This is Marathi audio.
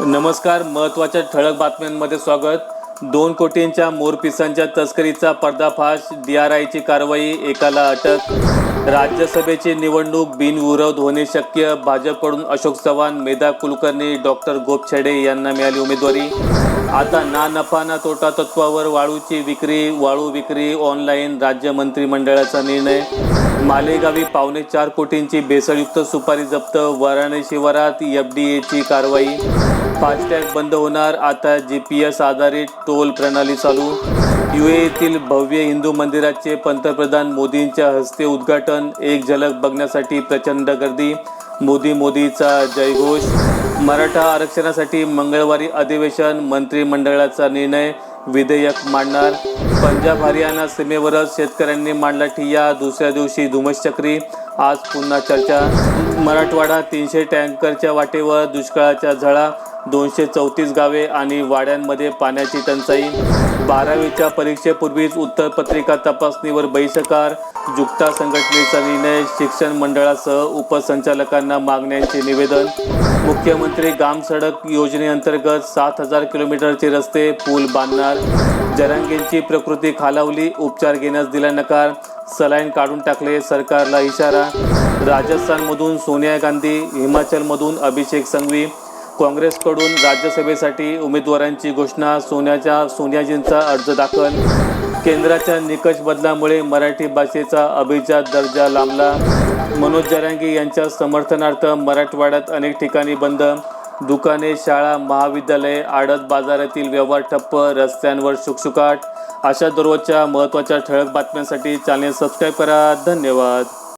नमस्कार महत्त्वाच्या ठळक बातम्यांमध्ये स्वागत. दोन कोटींच्या मोरपिसांच्या तस्करीचा पर्दाफाश डी आर आयची कारवाई एकाला अटक. राज्यसभेची निवडणूक बिनविरोध होणे शक्य भाजपकडून अशोक चव्हाण मेधा कुलकर्णी डॉक्टर गोपछेडे यांना मिळाली उमेदवारी. आता ना नफा ना तोटा तत्वावर वाळूची विक्री वाळू विक्री ऑनलाईन राज्य मंत्रिमंडळाचा निर्णय. मालेगावी पावणे चार कोटींची बेसळयुक्त सुपारी जप्त वराणे शिवारात एफ डी एची कारवाई. फास्टॅग बंद होणार आता जी पी एस आधारित टोल प्रणाली चालू. यू एतील भव्य हिंदू मंदिराचे पंतप्रधान मोदींच्या हस्ते उद्घाटन एक झलक बघण्यासाठी प्रचंड गर्दी. मोदी मोदीचा जयघोष. मराठा आरक्षणासाठी मंगळवारी अधिवेशन मंत्रिमंडळाचा निर्णय विधेयक मांडणार. पंजाब हरियाणा सीमेवरच शेतकऱ्यांनी मांडला ठिय्या. दुसऱ्या दिवशी धुमश्चक्री. आज पुन्हा चर्चा. मराठवाडा तीनशे टँकरच्या वाटेवर दुष्काळाच्या झळा. दोनशे चौतीस गावे आणि वाड्यांमध्ये पाण्याची टंचाई. बारावीच्या परीक्षेपूर्वीच उत्तरपत्रिका तपासणीवर बहिष्कार. जुक्ता संघटनेचा निर्णय शिक्षण मंडळासह उपसंचालकांना मागण्यांचे निवेदन. मुख्यमंत्री ग्राम सडक योजनेअंतर्गत सात हजार किलोमीटरचे रस्ते पूल बांधणार. जरांगेंची प्रकृती खालावली उपचार घेण्यास दिला नकार. सलाईन काढून टाकले सरकारला इशारा. राजस्थानमधून सोनिया गांधी हिमाचलमधून अभिषेक संघवी. काँग्रेसकडून राज्यसभेसाठी उमेदवारांची घोषणा सोन्याच्या सोनियाजींचा अर्ज दाखल. केंद्राच्या निकष बदलामुळे मराठी भाषेचा अभिजात दर्जा लांबला. मनोज जरांगे यांच्या समर्थनार्थ मराठवाड्यात अनेक ठिकाणी बंद. दुकाने शाळा महाविद्यालये आडत बाजारातील व्यवहार ठप्प रस्त्यांवर शुकशुकाट. अशा दररोजच्या महत्त्वाच्या ठळक बातम्यांसाठी चॅनेल सबस्क्राईब करा. धन्यवाद.